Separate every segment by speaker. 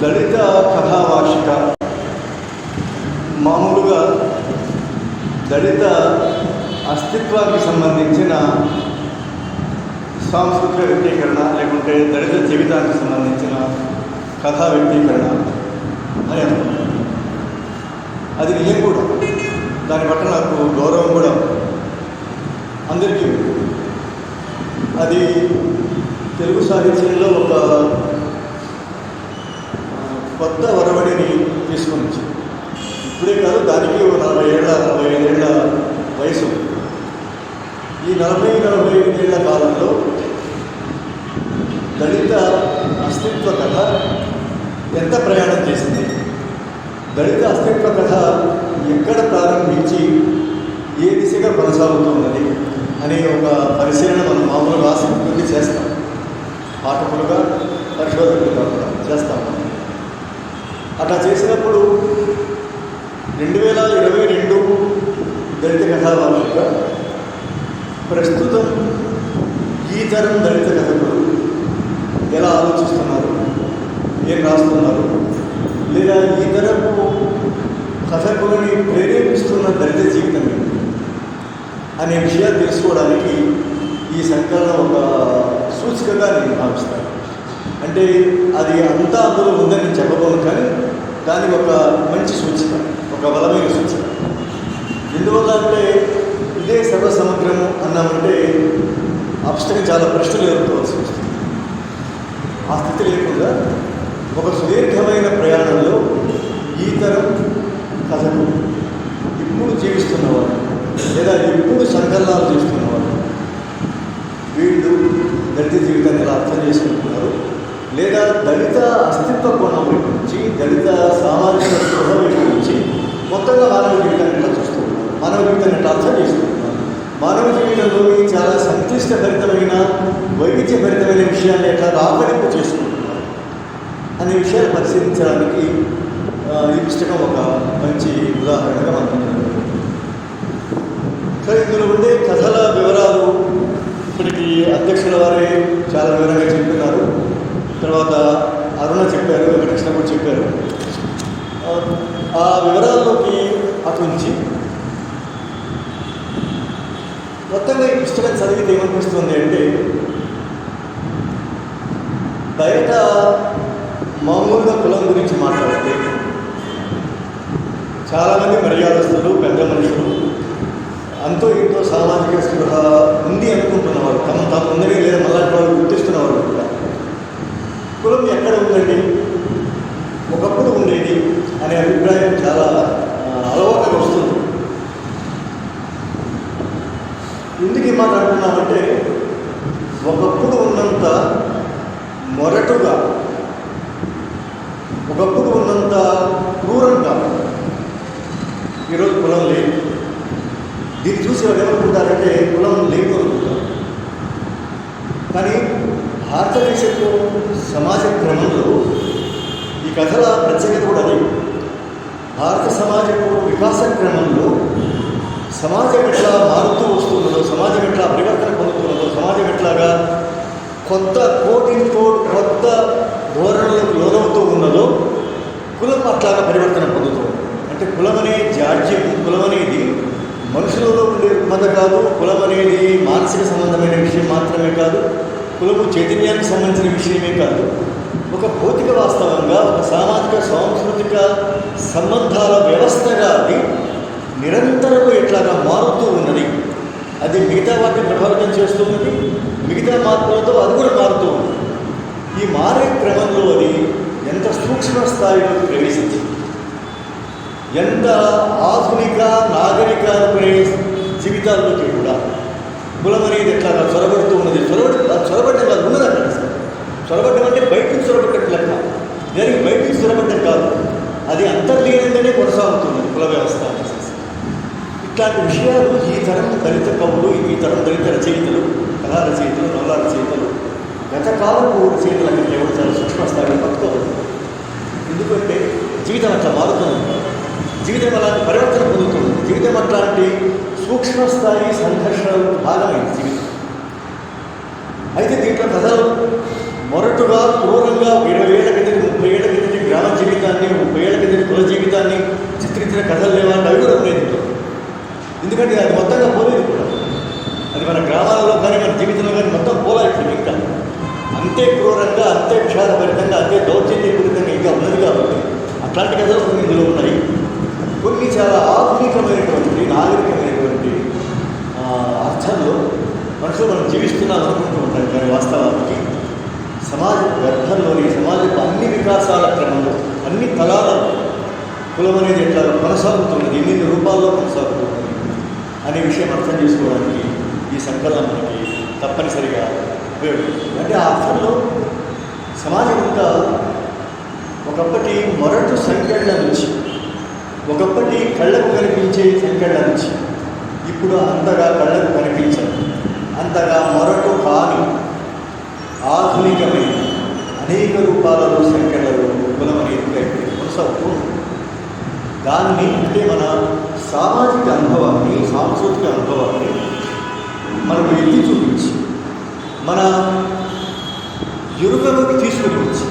Speaker 1: దళిత కథావార్షిక మామూలుగా దళిత అస్తిత్వానికి సంబంధించిన సాంస్కృతిక వ్యక్తీకరణ లేకుంటే దళిత జీవితానికి సంబంధించిన కథా వ్యక్తీకరణ అని అది నిజం కూడా. దాని పట్ల నాకు గౌరవం కూడా అందరికీ అది తెలుగు సాహిత్యంలో ఒక కొత్త ఒరవడిని తీసుకొని వచ్చింది ఇప్పుడే కాదు దానికి ఒక నలభై ఏళ్ళ నలభై ఐదేళ్ళ వయసు. ఈ నలభై నలభై ఐదేళ్ళ కాలంలో దళిత అస్తిత్వ కథ ఎంత ప్రయాణం చేసింది? దళిత అస్తిత్వ కథ ఎక్కడ ప్రారంభించి ఏ దిశగా కొనసాగుతున్నది అనే ఒక పరిశీలన మనం మామూలుగా ఆసక్తి చేస్తాం. పాఠకులుగా పరిశోధకులుగా కూడా చేస్తాం. అట్లా చేసినప్పుడు రెండు వేల ఇరవై రెండు దళిత కథావార్షిక ప్రస్తుతం ఈ తరం దళిత కథకులు ఎలా ఆలోచిస్తున్నారు? ఏం రాస్తున్నారు? లేదా ఈ తరపు కథకులని ప్రేరేపిస్తున్న దళిత జీవితం అనే విషయాలు తెలుసుకోవడానికి ఈ సంకలనం ఒక సూచికగా నేను భావిస్తాను. అంటే అది అంతా అందులో ఉందని చెప్పబోను కానీ దాని ఒక మంచి సూచన ఒక బలమైన సూచన. ఎందువల్ల అంటే ఇదే సర్వసమగ్రము అన్నామంటే అప్స్టకి చాలా ప్రశ్నలు ఎదుర్కోవాల్సి వస్తుంది. ఆ స్థితి లేకుండా ఒక సుదీర్ఘమైన ప్రయాణంలో ఈ తరం కథకు ఇప్పుడు జీవిస్తున్నవారు లేదా ఇప్పుడు సంకల్పాలు చేస్తున్నవారు వీళ్ళు దళిత జీవితాన్ని ఎలా అర్థం చేసుకుంటున్నారు? లేదా దళిత అస్తిత్వ కోణం వైపు నుంచి దళిత సామాజిక స్పృహ వైపు నుంచి మొత్తంగా మానవ జీవితాన్ని ఎట్లా చూస్తున్నారు మానవ జీవితాన్ని ఎట్లా అర్థం చేసుకుంటున్నారు మానవ జీవితంలోని చాలా సంక్లిష్ట భరితమైన వైవిధ్యభరితమైన విషయాన్ని ఎట్లా రాబడింపు చేసుకుంటున్నారు అనే విషయాలు పరిశీలించడానికి ఈ పుస్తకం ఒక మంచి ఉదాహరణగా మనం సో ఇందులో ఉండే కథల వివరాలు ఇప్పటికీ అధ్యక్షుల వారే చాలా వివరంగా చెప్తున్నారు. తర్వాత అరుణ చెప్పారు వెంకటకృష్ణ కూడా చెప్పారు. ఆ, వివరాల్లోకి అటు నుంచి మొత్తంగా ఈ పుస్తకం చదివితే ఏమనిపిస్తుంది అంటే బయట మామూలుగా కులం గురించి మాట్లాడితే చాలామంది మర్యాదస్తులు పెద్ద మనుషులు అంతో ఇంతో సామాజిక స్పృహ ఉంది అనుకుంటున్నవారు తమ తాము ఉందని లేదా మళ్ళాంటి వాళ్ళు గుర్తిస్తున్నవారు కూడా. కులం ఎక్కడ ఉందండి? ఒకప్పుడు ఉండేది అనే అభిప్రాయం చాలా అలవాటుగా వస్తుంది. ఎందుకు మాట్లాడుతున్నామంటే ఒకప్పుడు ఉన్నంత మొరటుగా ఒకప్పుడు ఉన్నంత క్రూరంగా ఈరోజు కులం లేదు. దీన్ని చూసి వాళ్ళు ఏమనుకుంటారంటే కులం లేదు అనుకుంటారు. కానీ భారతదేశంలో సమాజ క్రమంలో ఈ కథల ప్రత్యేకత కూడా లేదు భారత సమాజపు వికాస క్రమంలో సమాజం ఎట్లా మారుతూ వస్తున్నదో సమాజం ఎట్లా పరివర్తన పొందుతున్నదో సమాజం ఎట్లాగా కొత్త కోటితో కొత్త ధోరణులకు లోనవుతూ ఉన్నదో కులం అట్లాగా పరివర్తన పొందుతూ అంటే కులం అనే జాడ్యం కులం అనేది మనుషులలో ఉండే రుగ్మత కాదు కులం అనేది మానసిక సంబంధమైన విషయం మాత్రమే కాదు కులము చైతన్యానికి సంబంధించిన విషయమే కాదు ఒక భౌతిక వాస్తవంగా ఒక సామాజిక సాంస్కృతిక సంబంధాల వ్యవస్థగా అది నిరంతరము ఎట్లాగా మారుతూ ఉన్నది. అది మిగతా వాటిని ప్రభావితం చేస్తూ ఉన్నది మిగతా మార్పులతో అది కూడా మారుతూ ఉంది ఈ మారే క్రమంలో అది ఎంత సూక్ష్మ స్థాయిలో ప్రవేశించింది? ఎంత ఆధునిక నాగరిక అనుకునే జీవితాల్లోకి కూడా కులం అనేది ఎట్లా చొరబడుతూ ఉన్నది? చొరబడి చొరబడ్డం కాదు ఉన్నది అక్కడ? చొరబడ్డం అంటే బయట నుంచి చొరబడ్డట్టు లెక్క. దానికి బయట నుంచి చొరబడ్డం కాదు. అది అంతర్లీనంగానే కొనసాగుతుంది కుల వ్యవస్థ. ఇట్లాంటి విషయాలు ఈ తరం దళిత కవులు ఈ తరం దళిత రచయితలు కళా రచయితలు నవలా రచయితలు గత కాలపు రచయితల కంటే ఎవరు చాలా సూక్ష్మ స్థాయిలో పట్టుకోవాలి ఎందుకంటే జీవితం అట్లా మారుతుంది. జీవితం అలాంటి పరివర్తన పొందుతుంది. జీవితం అట్లాంటి సూక్ష్మ స్థాయి సంఘర్షణలకు భాగమైంది జీవితం అయితే దీంట్లో ప్రజలు మొరటుగా క్రూరంగా ఇరవై ఏళ్ళ క్రితం ముప్పై ఏళ్ళ క్రితం గ్రామ కులం అనేది ఎట్లా కొనసాగుతున్నది ఎన్ని రూపాల్లో కొనసాగుతున్నది అనే విషయం అర్థం చేసుకోవడానికి ఈ సంకలనం మనకి తప్పనిసరిగా ఉపయోగపడుతుంది. అంటే ఆ అర్థంలో సమాజం ఇంకా ఒకప్పటి మొరటు సంకెళ్ళ నుంచి ఒకప్పటి కళ్ళకు కనిపించే సంకెళ్ళ నుంచి ఇప్పుడు అంతగా కళ్ళకు కనిపించదు. అంతగా మొరటు కాని ఆధునికమైన అనేక రూపాలలో సంకెళ్ళలో కులం అనేది కొనసాగుతూ దాన్ని అంటే మన సామాజిక అనుభవాన్ని సాంస్కృతిక అనుభవాన్ని మనకు ఎత్తి చూపించి మన ఎరుకలోకి తీసుకుని వచ్చి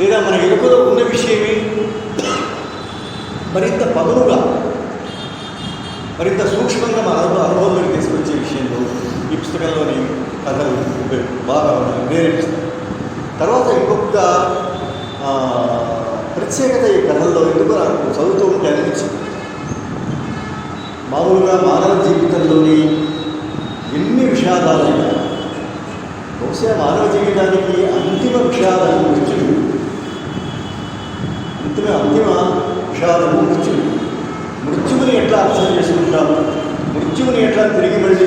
Speaker 1: లేదా మన ఎరుకలో ఉన్న విషయమే మరింత పదునుగా మరింత సూక్ష్మంగా మన అనుభవ అనుభవంలోకి తీసుకొచ్చే విషయంలో ఈ పుస్తకంలోని కథలు బాగా మనల్ని ప్రేరేపిస్తాయి. తర్వాత ఇంకొక ప్రత్యేకత ఈ కథల్లో ఎందుకు నాకు చదువుతూ ఉంటే అనిపించింది. మామూలుగా మానవ జీవితంలోని విషాదాలు. బహుశా మానవ జీవితానికి అంతిమ విషాదం మృత్యుడు అంతిమ అంతిమ విషాదము మృత్యుడు మృత్యువుని ఎట్లా అర్థం చేసుకుంటాము మృత్యువుని ఎట్లా తిరిగి మళ్ళీ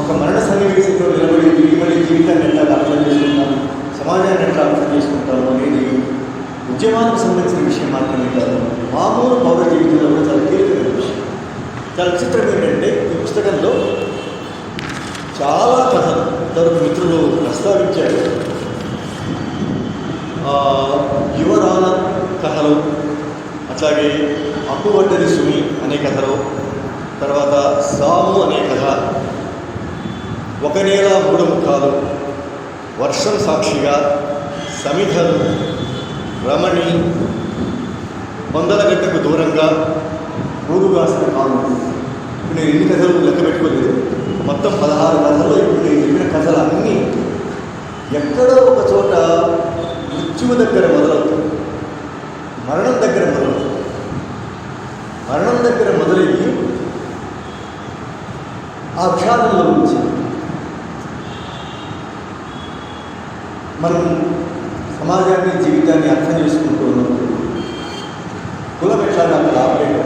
Speaker 1: ఒక మరణ సన్నివేశంలో నిలబడి తిరిగి మళ్ళీ జీవితాన్ని ఎట్లా అర్థం చేసుకుంటాము సమాజాన్ని ఎట్లా అర్థం చేసుకుంటాము అనేది ఉద్యమానికి సంబంధించిన విషయం మాత్రమే కాదు మామూలు పౌర జీవితంలో కూడా చాలా కీలకమైన విషయం. చాలా విచిత్రం ఏంటంటే ఈ పుస్తకంలో చాలా కథలు ఇద్దరు మిత్రులు ప్రస్తావించారు యువరాల యువరాన కథలు అట్లాగే అప్పువడ్డరి సుమి అనే కథలు తర్వాత సాము అనే కథ ఒక నేల మూడు ముఖాలు వర్షం సాక్షిగా సమిధలు రమణి వందల గంటకు దూరంగా ఊరుగాసిన కాలం ఇప్పుడు నేను ఎన్ని కథలు లెక్క పెట్టుకోలేదు. మొత్తం పదహారు కథలు ఇప్పుడు నేను చెప్పిన కథలు అన్నీ ఎక్కడో ఒక చోట మృత్యువు దగ్గర మొదలవుతుంది. మరణం దగ్గర మొదలవుతుంది. మరణం దగ్గర మొదలయ్యి ఆ విషాదంలో నుంచి మనం సమాజాన్ని జీవితాన్ని అర్థం చేసుకుంటూ ఉన్నప్పుడు కుల ఎట్లా అక్కడ ఆపలేదు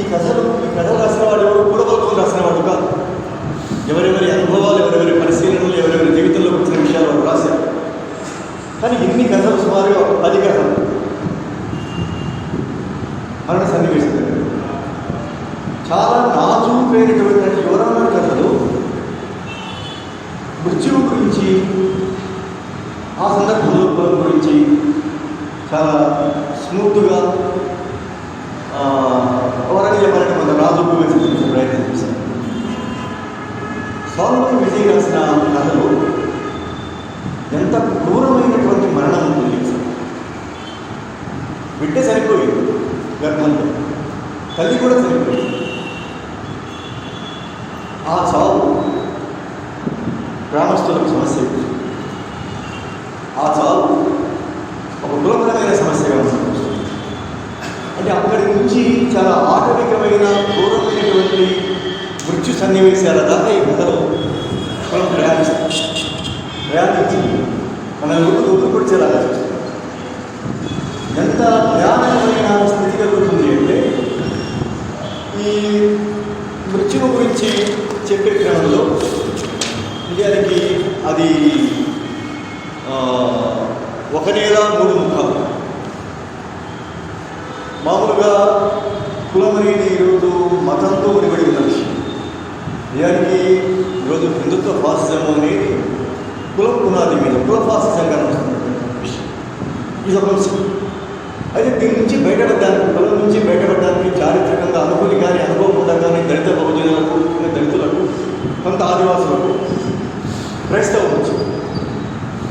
Speaker 1: ఈ కథలు ఈ కథలు రాసిన వాడు ఎవరు? కూడబలుకొని రాసిన వాడు కాదు. ఎవరెవరి అనుభవం ఎవరెవరి పరిశీలనలు ఎవరెవరి జీవితంలో వచ్చిన విషయాలు వాళ్ళు రాశారు కానీ ఇన్ని కథలు సుమారుగా పది కథలు మరణ సన్నివేశం దగ్గర. చాలా నాజూకైనటువంటి యువరామ కథలు మృత్యువు గురించి ఆ సందర్భంలో కులం గురించి చాలా స్మూత్గా ఎవరైనా చెప్పాలంటే కొంత నాజుకుగా చూపించే ప్రయత్నం చేశారు సోమవారం విజయ్ రాసిన కథలు ఎంత క్రూరమైనటువంటి మరణం ఉంటుంది బిడ్డ చనిపోయింది. గర్భంలో. తల్లి కూడా చనిపోయింది. ఆ చావు గ్రామస్తులకు సమస్య ఆ చావు ఒక కులపరమైన సమస్యగా ఉంటుంది అంటే అక్కడి నుంచి చాలా ఆటవికమైన క్రూరమైనటువంటి మృత్యు సన్నివేశాల దాకా ఈ కథలో మనం ప్రయాణిస్తాం. ప్రయాణించి మన ఊరు ఊరుకొచ్చేలాగా చూస్తాం. ఎంత నాకు స్థితి కలుగుతుంది అంటే ఈ మృత్యువు గురించి చెప్పే క్రమంలో నిజానికి అది ఒక నెల మూడు ముఖాలు. మామూలుగా కులం అనేది ఈరోజు మతంతో ముడిపడి ఉన్న విషయం. నిజానికి ఈరోజు హిందుత్వ ఫాసిజం అనేది కులం పునాది మీద కుల ఫాసిజంగా విషయం. ఇది ఒక అంశం అయితే దీని నుంచి బయటపడడానికి కులం నుంచి బయటపడడానికి చారిత్రకంగా అనుకూలి కానీ అనుభవం కానీ దళిత బహుజనులకు దళితులకు కొంత ఆదివాసులకు. క్రైస్తవం వచ్చింది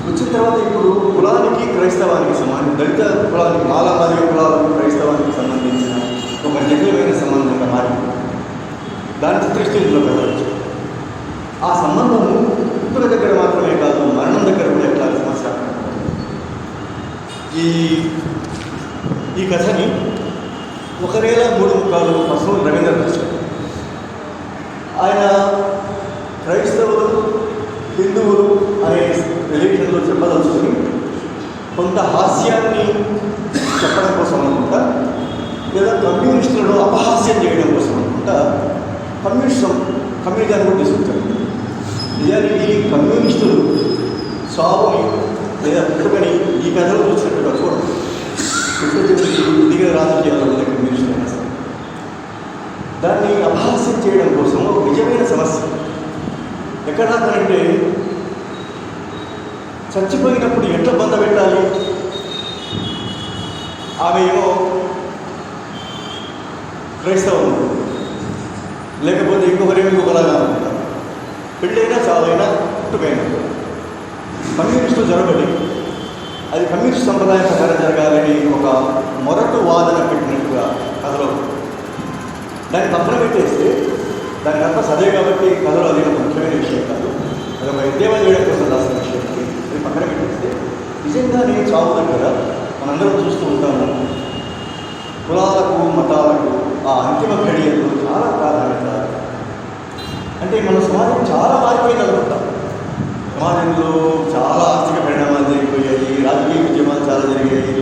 Speaker 1: వచ్చిన తర్వాత ఇప్పుడు కులానికి క్రైస్తవానికి సంబంధించి దళిత కులానికి మాలా మరియు కులాలకు క్రైస్తవానికి సంబంధించిన ఒక జటిలమైన సంబంధంగా మారింది. దాని చిత్రీకరించలో పెట్టవచ్చు. ఆ సంబంధము పుట్టుక దగ్గర మాత్రమే కాదు మరణం దగ్గర కూడా ఎట్లా సమస్య ఈ ఈ కథని ఒక వేల మూడు ముఖాలు పశువులు రవీంద్ర రాశారు ఆయన క్రైస్తవులు హిందువులు అనే రిలేషన్లో చెప్పదలుచుకొని కొంత హాస్యాన్ని చెప్పడం కోసం అనుకుంటా లేదా కమ్యూనిస్టులను అపహాస్యం చేయడం కోసం అనుకుంటా కమ్యూనిస్టం కమ్యూనిజాన్ని కూడా తీసుకొచ్చారు. నిజానికి కమ్యూనిస్టులు సావుని లేదా పుట్టుకని ఈ కథలో చూసినట్టుగా చూడండి పుట్టుకొచ్చి రాజకీయాలు రాజకీయాల్లో ఉన్న దాన్ని అపహాస్యం చేయడం కోసం ఒక నిజమైన సమస్య. ఎక్కడ అంటే చచ్చిపోయినప్పుడు ఎట్లా బంధ పెట్టాలి? ఆమె ఏమో క్రైస్తవం. లేకపోతే ఇంకొకరేమో ఇంకొకలాగా ఉంటారు. పెళ్ళైనా చాలైనా పుట్టుకైనా. కమ్యూనిస్టులు జరగబడి అది కమ్యూనిస్ట్ సంప్రదాయం ప్రకారం జరగాలని ఒక మొరటు వాదన పెట్టినట్టుగా కథలో దాన్ని తప్పన పెట్టేస్తే దాని అర్థం సదే కాబట్టి కథలో అది ఒక ముఖ్యమైన విషయం కాదు. అది ఒక ఉద్యమం చేయడం కోసం రాసిన విషయం అది పక్కన పెట్టేస్తే నిజంగానే చావు దగ్గర మనందరం చూస్తూ ఉంటాము. కులాలకు మతాలకు ఆ అంతిమ ఘడియలు చాలా ప్రాధాన్యత అంటే మన సమాజం చాలా మారిపోయింది అనుకుంటాం. సమాజంలో చాలా ఆర్థిక పరిణామాలు రాజకీయ ఉద్యమాలు చాలా జరిగాయి.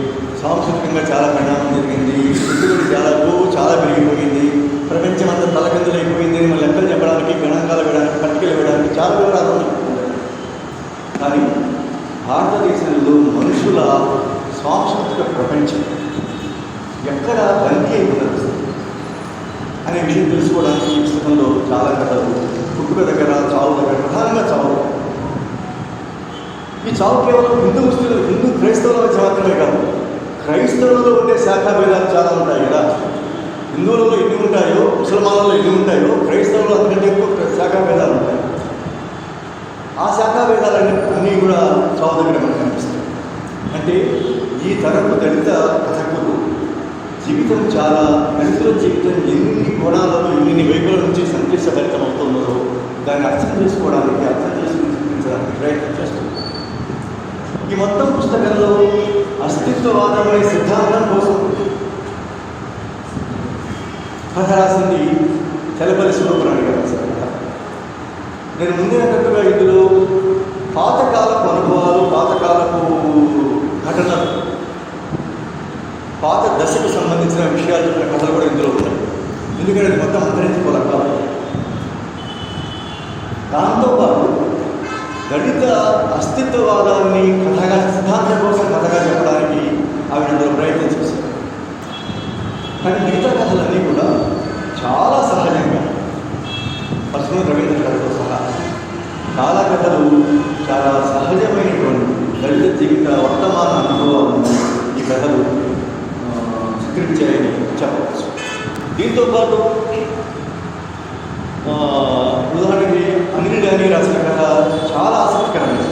Speaker 1: సాంస్కృతికంగా చాలా పరిణామం జరిగింది. పెట్టుబడి చాలా గోవు చాలా పెరిగిపోయింది. ప్రపంచం అంతా తలకిందులైపోయింది అని మళ్ళీ లెక్కలు చెప్పడానికి గణాంకాలు వేయడానికి పట్టికలు వేయడానికి చాలా వివరాలు కానీ భారతదేశంలో మనుషుల సాంస్కృతిక ప్రపంచం ఎక్కడ బందీ అయిపోతుంది అనే విషయం తెలుసుకోవడానికి ఈ పుస్తకంలో చాలా కథలు పుట్టుక దగ్గర చావు దగ్గర ప్రధానంగా చావు ఈ చావు కేవలం హిందూ ముస్లింలు హిందూ క్రైస్తవుల మధ్య మాత్రమే కాదు క్రైస్తవులలో ఉండే శాఖా భేదాలు చాలా ఉంటాయి కదా. హిందువులలో ఎన్ని ఉంటాయో ముసల్మాన్లలో ఎన్ని ఉంటాయో క్రైస్తవులు అంతకంటే ఎక్కువ శాఖా భేదాలు ఉంటాయి. ఆ శాఖా భేదాలన్నీ అన్నీ కూడా చావు దగ్గర మనకు కనిపిస్తాయి. అంటే ఈ తరపు దళిత కథకులు జీవితం చాలా దళితుల జీవితం ఎన్ని కోణాలలో ఎన్ని వైపుల నుంచి సంక్లిష్టభరితం అవుతుందో దాన్ని అర్థం చేసుకోవడానికి అర్థం చేసుకుని చూపించడానికి ప్రయత్నం చేస్తుంది ఈ మొత్తం పుస్తకంలో అస్తిత్వవాదం అనే సిద్ధాంతం కోసం కథ రాసింది చలపల్లి స్వరూపరాణి గారు నేను ముందే అన్నట్టుగా ఇందులో పాతకాలపు అనుభవాలు పాతకాలపు ఘటనలు పాత దశకు సంబంధించిన విషయాలు చెప్పిన కథలు కూడా ఇందులో ఉన్నాయి. ఎందుకంటే మొత్తం అంతరించుకోలేక కాబట్టి. దాంతోపాటు దళిత అస్తిత్వవాదాన్ని కథగా సిద్ధాంతం కోసం కథగా చెప్పడానికి ఆవిడ అందులో ప్రయత్నం చేశారు కానీ మిగతా కథలన్నీ కూడా చాలా సహజంగా పశ్చిమ రవీంద్ర గారితో సహా చాలా కథలు చాలా సహజమైనటువంటి దళిత జీవిత వర్తమాన అనుభవాలను ఈ కథలు ఆ, చిత్రించాయని చెప్పవచ్చు. దీంతోపాటు పాటు ఉదాహరణకి అనిల్ రాసిన కథ చాలా ఆసక్తికరమైన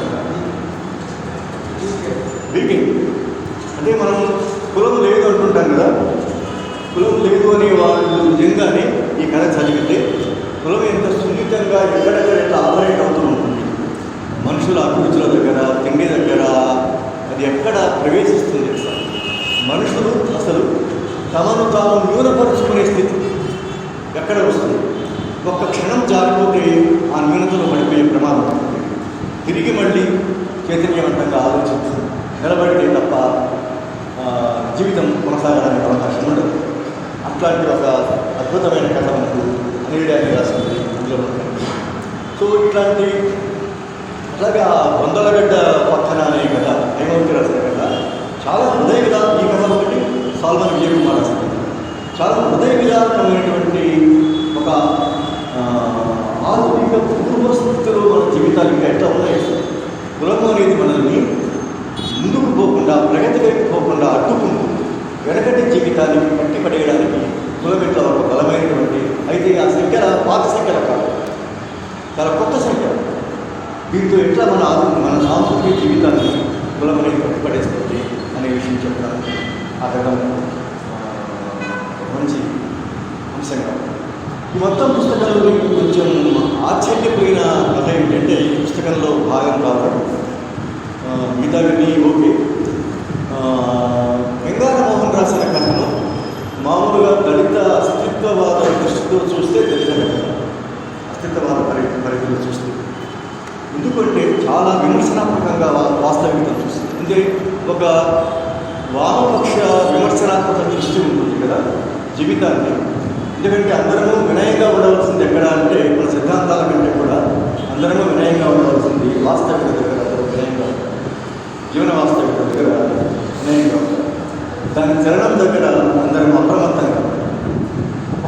Speaker 1: బీకింగ్ అంటే మనం కులం లేదు అంటుంటాం కదా. కులం లేదు అనే వాళ్ళు నిజంగానే ఈ కథ చదివితే కులం ఎంత సున్నితంగా ఎక్కడెక్కడ ఎట్లా ఆపరేట్ అవుతూ ఉంటుంది. మనుషుల అభిరుచుల దగ్గర తిండి దగ్గర అది ఎక్కడ ప్రవేశిస్తుంది? మనుషులు అసలు తమను తాము న్యూనపరుచుకునే స్థితి ఎక్కడ వస్తుంది? ఒక్క క్షణం జారిపోతే ఆ న్యూనతలో పడిపోయే ప్రమాదం. ఉంటుంది తిరిగి మళ్ళీ చైతన్యవంతంగా ఆలోచించి నిలబడితే తప్ప జీవితం కొనసాగడానికి అవకాశం ఉండదు. అట్లాంటి ఒక అద్భుతమైన కథ మనకు అనిల్ రాసింది ఇందులో. సో ఇట్లాంటి అట్లాగే ఆ బొందలగడ్డ పక్కన అనే కథ హేమవతి రాసిన కథ చాలా హృదయ విధా ఈ కథ ఒకటి సాల్వన్ విజయకుమార్ రాసిన చాలా హృదయ విధానమైనటువంటి ఒక ఆధునిక ఆధునిక పూర్వస్థితిలో మన జీవితాలు ఇంకా ఎట్లా ఉన్నాయి? కులము అనేది మనల్ని ముందుకు పోకుండా ప్రగతి వైపు పోకుండా అడ్డుకుంటుంది వెనకటి జీవితాన్ని పట్టి పడేయడానికి కులం ఎట్లా ఒక బలమైనటువంటి అయితే ఆ సంఖ్యల పాత సంఖ్యల కాదు చాలా కొత్త సంఖ్య దీంతో ఎట్లా మన ఆధు- మన సాంస్కృతిక జీవితాన్ని కులం అనేది కట్టిపడేస్తుంది అనే విషయం చెప్పడానికి ఆ మంచి అంశంగా ఉంది. కొత్త మొత్తం పుస్తకంలో మీకు కొంచెం ఆశ్చర్యపోయిన కథ ఏంటంటే ఈ పుస్తకంలో భాగం కావడం. ఆ, మిగతావన్నీ ఓకే. ఆ, రాసిన కథను మామూలుగా దళిత అస్తిత్వవాద దృష్టితో చూస్తే దళిత కథ. అస్తిత్వవాద పరి పరిధిలో చూస్తే. ఎందుకంటే చాలా విమర్శనాత్మకంగా వాస్తవికత చూస్తుంది అంటే ఒక వామపక్ష విమర్శనాత్మక దృష్టి ఉంటుంది కదా జీవితాన్ని. ఎందుకంటే అందరము వినయంగా ఉండవలసింది ఎక్కడ అంటే మన సిద్ధాంతాల కంటే కూడా అందరము వినయంగా ఉండవలసింది వాస్తవిక దగ్గర వినయంగా జీవన వాస్తవిక దగ్గర వినయంగా దాన్ని దాని దగ్గర అందరం అప్రమత్తంగా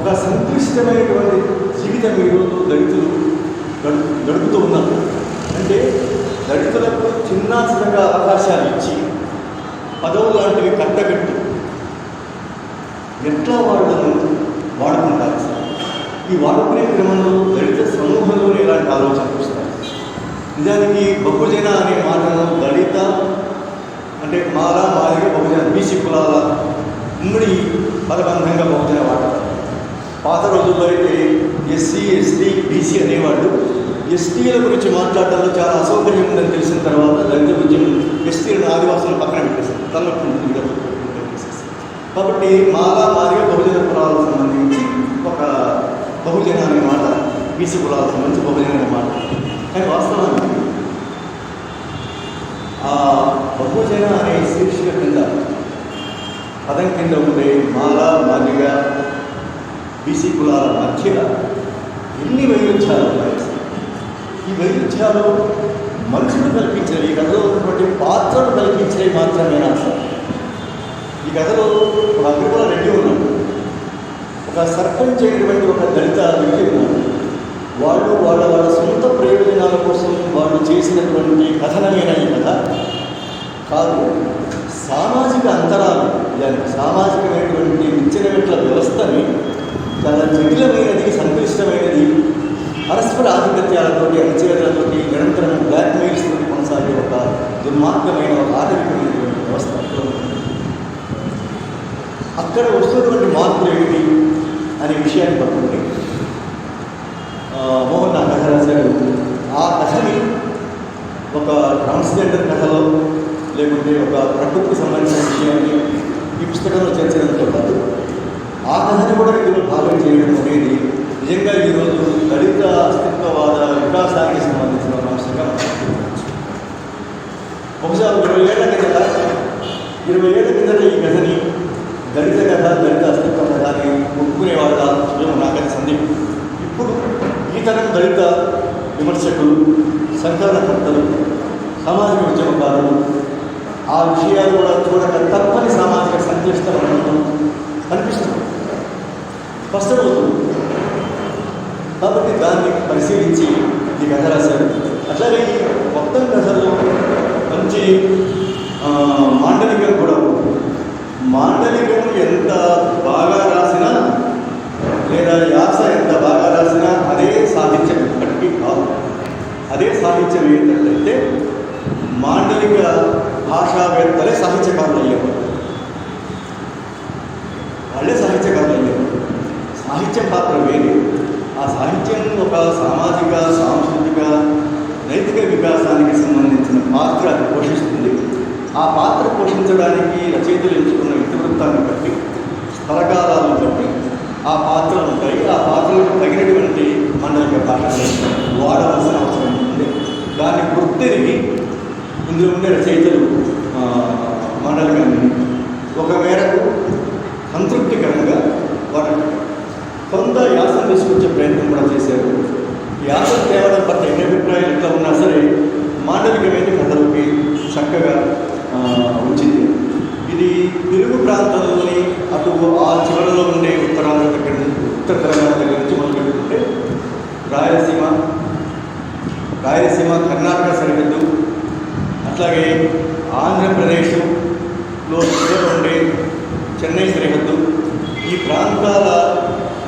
Speaker 1: ఒక సంక్లిష్టమైనటువంటి జీవితం ఈరోజు దళితులు గడు గడుపుతూ ఉన్నారు. అంటే దళితులకు చిన్న చిన్నగా అవకాశాలు ఇచ్చి పదవులు లాంటివి కట్టగట్టు. ఎట్లా వాళ్ళను ఈ వాడుకునే క్రమంలో దళిత సమూహంలో ఇలాంటి ఆలోచన వస్తాయి. నిజానికి బహుజన అనే మాటను దళిత అంటే మాల మాదిరి బహుజన బీసీ కులాల ఉమ్మడి పదబంధంగా బహుజన వాడతారు. పాత రోజుల్లో అయితే ఎస్సీ ఎస్టీ బీసీ అనేవాళ్ళు ఎస్టీల గురించి మాట్లాడడంలో చాలా అసౌకర్యం ఉందని తెలిసిన తర్వాత దళిత ఉద్యమం ఎస్టీలను ఆదివాసులను పక్కన పెట్టేస్తారు తలనొప్పి కాబట్టి మాలా మాదిరిగా బహుజన కులాలకు సంబంధించి ఒక బహుజన అనే మాట బీసీ కులాలకు సంబంధించి బహుజన అనే మాట. కానీ వాస్తవానికి ఆ బహుజన అనే శీర్షిక కింద పదం కింద ఉండే మాల మాదిగ బీసీ కులాల మధ్య ఎన్ని వైరుధ్యాలు ఉన్నాయి? ఈ వైరుధ్యాలు మనుషులు కల్పించినవి ఈ కథలో ఉన్నటువంటి పాత్రలు కల్పించినవి మాత్రమేనా? ఈ కథలో ఒక అగ్రకుల రెడ్డి ఉన్నాం ఒక సర్పంచ్ అయినటువంటి ఒక దళిత వ్యక్తి ఉన్నారు వాళ్ళు వాళ్ళ వాళ్ళ సొంత ప్రయోజనాల కోసం వాళ్ళు చేసినటువంటి కథనమైన ఈ కథ కాదు సామాజిక అంతరాలు ఇలాంటి సామాజికమైనటువంటి విచ్చలవిట్ల వ్యవస్థని చాలా జటిలమైనది సంక్లిష్టమైనది పరస్పర ఆధిపత్యాలతోటి అణచివేతలతోటి నిరంతరం బ్లాక్మెయిల్స్ తోటి కొనసాగే ఒక దుర్మార్గమైన ఒక ఆటవికమైనటువంటి వ్యవస్థ. అక్కడ అక్కడ వస్తున్నటువంటి మార్పులు ఏమిటి? అనే విషయాన్ని పట్టుకుంటే మోహన్ ఆ కథ రాశాడు. ఆ కథని ఒక ట్రాన్స్జెండర్ కథలో లేకుంటే ఒక ప్రకృతికి సంబంధించిన విషయాన్ని ఈ పుస్తకంలో చేర్చడంతో పాటు ఆ కథని కూడా ఇందులో భాగం చేయడం అనేది నిజంగా ఈరోజు దళిత అస్తిత్వవాద వికాసానికి సంబంధించిన ఒక అంశంగా బహుశా ఇరవై ఏళ్ళ కింద ఇరవై ఏళ్ళ కిందట ఈ కథని దళిత కథ దళిత అస్తిత్వం కథ అని కాదు మేము నాకది సందేహం. ఇప్పుడు ఈ తరం దళిత విమర్శకులు సంకలనకర్తలు సామాజిక ఉద్యమకారులు ఆ విషయాలు కూడా చూడక తప్పని సామాజిక సంక్లిష్టం కనిపిస్తుంది స్పష్టమవుతుంది. కాబట్టి దాన్ని పరిశీలించి ఈ కథ రాశారు. అట్లాగే ఈ మొత్తం కథలో మంచి మాండలికం కూడా ఉంటుంది మాండలికం ఎంత బాగా రాసినా లేదా యాస ఎంత బాగా రాసినా అదే సాహిత్యం ఇప్పటికీ కాదు. అదే సాహిత్యం ఏంటంటే మాండలిక భాషావేత్తలే సాహిత్యకారులు అయ్యేవారు వాళ్ళే సాహిత్యకారులు అయ్యేవారు సాహిత్యం పాత్ర వేరే. ఆ సాహిత్యం ఒక సామాజిక సాంస్కృతిక నైతిక వికాసానికి సంబంధించిన పాత్ర పోషిస్తుంది. ఆ పాత్ర పోషించడానికి రచయితలు ఎంచుకున్న ఇతివృత్తాన్ని బట్టి స్థలకాలాలను బట్టి ఆ పాత్రలు ఉంటాయి. ఆ పాత్రలకు తగినటువంటి మండలిక పాత్రలు వాడవలసిన అవసరం ఉంటుంది. దాన్ని గుర్తిరిగి ఇందులో ఉండే రచయితలు మండలి మండలికాన్ని ఒక మేరకు సంతృప్తికరంగా వారు కొంత యాసం తీసుకొచ్చే ప్రయత్నం కూడా చేశారు. యాసం తేవడం పట్ల ఎన్ని అభిప్రాయాలు ఎట్లా ఉన్నా సరే మాండలికమైన కథలోకి చక్కగా వచ్చింది. ఇది తెలుగు ప్రాంతంలోని అటు ఆ చివరలో ఉండే ఉత్తరాంధ్ర దగ్గర నుంచి ఉత్తర తెలంగాణ దగ్గర నుంచి మొదలు పెట్టుకుంటే రాయలసీమ రాయలసీమ కర్ణాటక సరిహద్దు అట్లాగే ఆంధ్రప్రదేశ్లో ఉండే చెన్నై సరిహద్దు ఈ ప్రాంతాల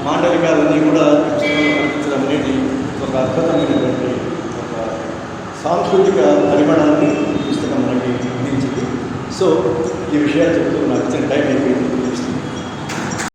Speaker 1: మాండలికాలన్నీ కూడా పుస్తకంలో కనిపించడం అనేది ఒక అద్భుతమైనటువంటి ఒక సాంస్కృతిక పరిమాణాన్ని అందించింది సో ఈ విషయాలు చెప్తూ నాకు ఇచ్చిన టైం అయిపోయింది